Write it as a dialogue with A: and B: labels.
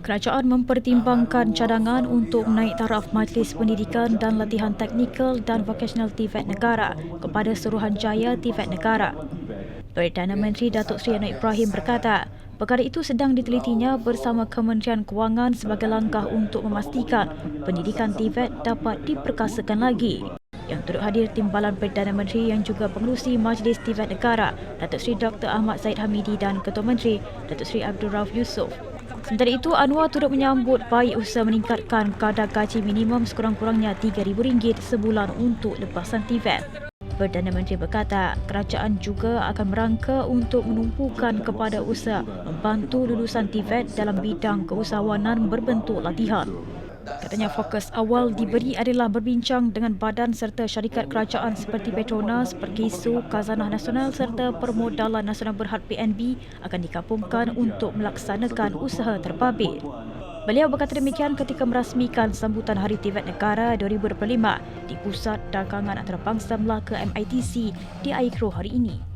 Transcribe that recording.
A: Kerajaan mempertimbangkan cadangan untuk menaik taraf Majlis Pendidikan dan Latihan Teknikal dan Vocational TVET Negara kepada Suruhanjaya TVET Negara. Perdana Menteri Datuk Seri Anwar Ibrahim berkata, perkara itu sedang ditelitinya bersama Kementerian Kewangan sebagai langkah untuk memastikan pendidikan TVET dapat diperkasakan lagi. Yang turut hadir timbalan Perdana Menteri yang juga pengerusi Majlis TVET Negara, Datuk Seri Dr. Ahmad Zaid Hamidi dan Ketua Menteri, Datuk Seri Abdul Rauf Yusof. Sementara itu, Anwar turut menyambut baik usaha meningkatkan kadar gaji minimum sekurang-kurangnya RM3,000 sebulan untuk lepasan TVET. Perdana Menteri berkata, kerajaan juga akan merangka untuk menumpukan kepada usaha membantu lulusan TVET dalam bidang keusahawanan berbentuk latihan. Katanya fokus awal diberi adalah berbincang dengan badan serta syarikat kerajaan seperti Petronas, Perkisu, Khazanah Nasional serta Permodalan Nasional Berhad PNB akan dikampungkan untuk melaksanakan usaha terbabit. Beliau berkata demikian ketika merasmikan sambutan Hari TVET Negara 2025 di Pusat Dagangan Antarabangsa Melaka MITC di Aikro hari ini.